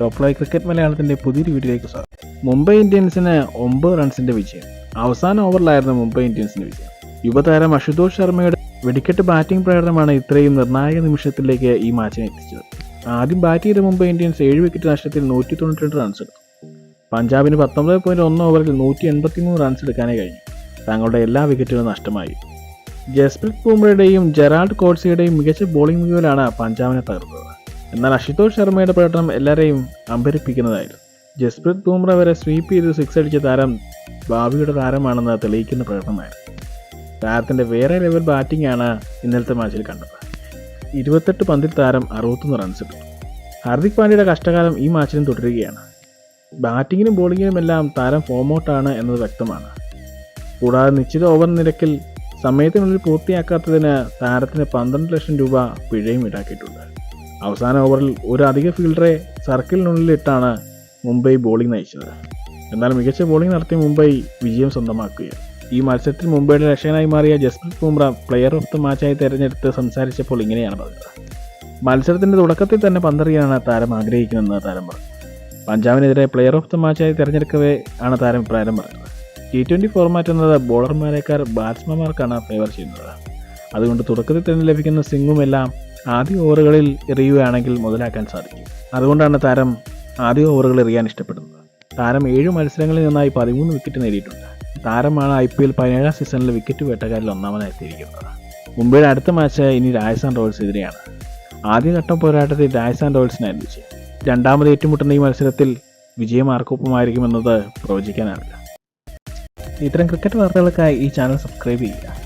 Top live cricket മലയാളത്തിന്റെ പുതിയൊരു വീഡിയോയിലേക്ക് സ്വാഗതം. മുംബൈ ഇന്ത്യൻസിന് ഒമ്പത് റൺസിന്റെ വിജയം. അവസാന ഓവറിലായിരുന്നു മുംബൈ ഇന്ത്യൻസിന്റെ വിജയം. യുവതാരം അശുതോഷ് ശർമ്മയുടെ വെടിക്കെട്ട് ബാറ്റിംഗ് പ്രകടനമാണ് ഇത്രയും നിർണായക നിമിഷത്തിലേക്ക് ഈ മാച്ചിനെ എത്തിച്ചത്. ആദ്യം ബാറ്റ് ചെയ്ത മുംബൈ ഇന്ത്യൻസ് ഏഴ് വിക്കറ്റ് നഷ്ടത്തിൽ നൂറ്റി തൊണ്ണൂറ്റി രണ്ട് റൺസ് എടുത്തു. പഞ്ചാബിന് പത്തൊമ്പത് പോയിന്റ് ഒന്ന് ഓവറിൽ നൂറ്റി എൺപത്തി മൂന്ന് റൺസ് എടുക്കാനേ കഴിഞ്ഞു. തങ്ങളുടെ എല്ലാ വിക്കറ്റുകളും നഷ്ടമായി. ജസ്പ്രീത് ബുംറയുടെയും ജെറാൾഡ് കോട്സിയുടെയും മികച്ച ബോളിംഗ് മികവിലാണ് പഞ്ചാബിനെ തകർത്തത്. എന്നാൽ അശുതോഷ് ശർമ്മയുടെ പ്രകടനം എല്ലാവരെയും അമ്പരിപ്പിക്കുന്നതായിരുന്നു. ജസ്പ്രീത് ബുംറ വരെ സ്വീപ്പ് ചെയ്ത് സിക്സ് അടിച്ച താരം ഭാവിയുടെ താരമാണെന്ന് തെളിയിക്കുന്ന പ്രകടനമായിരുന്നു. താരത്തിന്റെ വേറെ ലെവൽ ബാറ്റിംഗ് ആണ് ഇന്നലത്തെ മാച്ചിൽ കണ്ടത്. ഇരുപത്തെട്ട് പന്തിൽ താരം അറുപത്തൊന്ന് റൺസ് ഇട്ടു. ഹാർദിക് പാണ്ഡ്യയുടെ കഷ്ടകാലം ഈ മാച്ചിലും തുടരുകയാണ്. ബാറ്റിങ്ങിനും ബോളിങ്ങിനും എല്ലാം താരം ഫോം ഔട്ടാണ് എന്നത് വ്യക്തമാണ്. കൂടാതെ നിശ്ചിത ഓവർ നിരക്കിൽ സമയത്തിനുള്ളിൽ പൂർത്തിയാക്കാത്തതിന് താരത്തിന് പന്ത്രണ്ട് ലക്ഷം രൂപ പിഴയും ഈടാക്കിയിട്ടുണ്ട്. അവസാന ഓവറിൽ ഒരു അധിക ഫീൽഡറെ സർക്കിളിനുള്ളിലിട്ടാണ് മുംബൈ ബോളിംഗ് നയിച്ചത്. എന്നാൽ മികച്ച ബോളിംഗ് നടത്തി മുംബൈ വിജയം സ്വന്തമാക്കുകയാണ്. ഈ മത്സരത്തിൽ മുംബൈയുടെ രക്ഷകനായി മാറിയ Jasprit Bumrah player of the മാച്ചായി തെരഞ്ഞെടുത്ത് സംസാരിച്ചപ്പോൾ ഇങ്ങനെയാണ് പറഞ്ഞത്. മത്സരത്തിന്റെ തുടക്കത്തിൽ തന്നെ പന്തറിയാണ് താരം ആഗ്രഹിക്കുന്നതെന്ന് താരം പറഞ്ഞു. പഞ്ചാബിനെതിരെ പ്ലെയർ ഓഫ് ദ മാച്ചായി തിരഞ്ഞെടുക്കവേ ആണ് താരം ഇപ്രകാരം പറഞ്ഞത്. ടി ട്വന്റി ഫോർമാറ്റ് എന്നത് ബോളർമാരേക്കാൾ ബാറ്റ്സ്മാൻമാർക്കാണ് ഫേവർ ചെയ്യുന്നത്. അതുകൊണ്ട് തുടക്കത്തിൽ തന്നെ ലഭിക്കുന്ന സിംഗുമെല്ലാം ആദ്യ ഓവറുകളിൽ എറിയുകയാണെങ്കിൽ മുതലാക്കാൻ സാധിക്കും. അതുകൊണ്ടാണ് താരം ആദ്യ ഓവറുകൾ എറിയാൻ ഇഷ്ടപ്പെടുന്നത്. താരം ഏഴ് മത്സരങ്ങളിൽ നിന്നായി പതിമൂന്ന് വിക്കറ്റ് നേടിയിട്ടുണ്ട്. താരമാണ് ഐ പി എൽ പതിനേഴാം സീസണിൽ വിക്കറ്റ് വേട്ടക്കാരിൽ ഒന്നാമതായി എത്തിയിരിക്കുന്നത് മുംബൈയുടെ അടുത്ത മാച്ച് ഇനി രാജസ്ഥാൻ റോയൽസ് എതിരെയാണ്. ആദ്യഘട്ട പോരാട്ടത്തിൽ രാജസ്ഥാൻ റോയൽസിനെ വിജയം രണ്ടാമത് ഏറ്റുമുട്ടുന്ന ഈ മത്സരത്തിൽ വിജയം ആർക്കൊപ്പമായിരിക്കുമെന്നത് പ്രവചിക്കാനാവില്ല. ഇത്തരം ക്രിക്കറ്റ് വാർത്തകൾക്കായി ഈ ചാനൽ സബ്സ്ക്രൈബ് ചെയ്യുക.